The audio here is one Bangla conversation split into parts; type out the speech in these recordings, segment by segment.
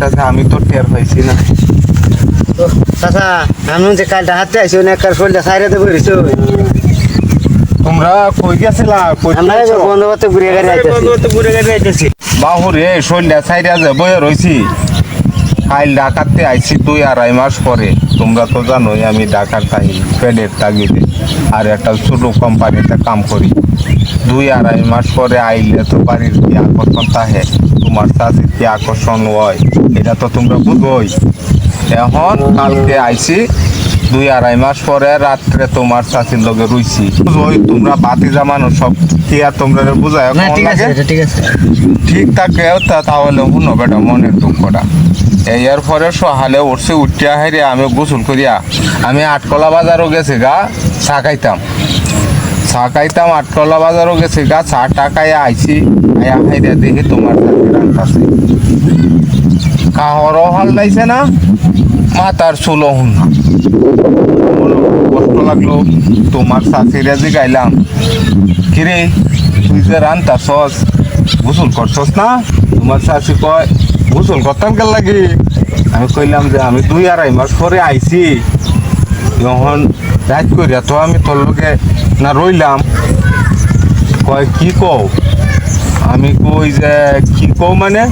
কইতাছে আমি তো টের পাইছি না। চাচা আমি যে কালটা হাতে আইসি অনেক কার শরীরটা সাইরে দেবো রইছো তোমরা কই গেছিলা? কই আমরা এই বন্ধু বাতে ঘুরে গাড়ি আইতেছি। বাহুরে শৈলটা সাইডা যে বয়ে রইছি। ফাইল ডাকাতে আইছি দুই আড়াই মাস পরে। তোমরা তো জানোই আমি ঢাকার তাই পেডের তাগিদে। আর একটা ছোট কোম্পানিতে কাম করি। দুই আড়াই মাস পরে আইলে তো বাড়ির কি আকর্ষণ তাহে তোমার কি আকর্ষণ হয়। এটা তো তোমরা বুঝোই। এখন কালকে আইছি দুই আড়াই মাস পরে রাত্রে তোমার চাষির লগে রইছি। বুঝোই তোমরা বাতি জামানো সব কি আর তোমরা বুঝায় ঠিক আছে ঠিক আছে। ঠিক থাকে তাহলে শুনো বেটা মনের দুঃখটা। এর পরে সহালে উঠছে উঠিয়া হেরে আমি গোসল করিয়া আমি আটকলা বাজারও গেছি গা চা খাইতাম আটকলা বাজারও গেছি গা, চা টাকায় আইছি আয়া হাইরে দেখি তোমার রান্তাছে কাহরও হাল লাইছে না, মাতার চুলো হুন। কষ্ট লাগল, তোমার চাষিরা যে গাইলাম। কিরে, তুই যে রান্তা সস গোসল করছস না? তোমার শাশি কয়, গোসল করতাম কেন লাগি? আমি কইলাম যে আমি দুই আড়াই মাস পরে আইছি। যখন রাত করিয়া তো আমি তোর লোকে না, রইলাম। কয়, কি কও? আমি কই যে, কি কও মানে?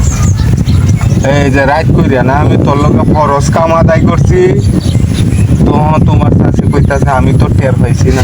এই যে রাত কইরা না, আমি তোর লোকে ফরস কাম আদায় করছি। তো তোমার কাছে কইতাছে, আমি তো টের পাইছি না।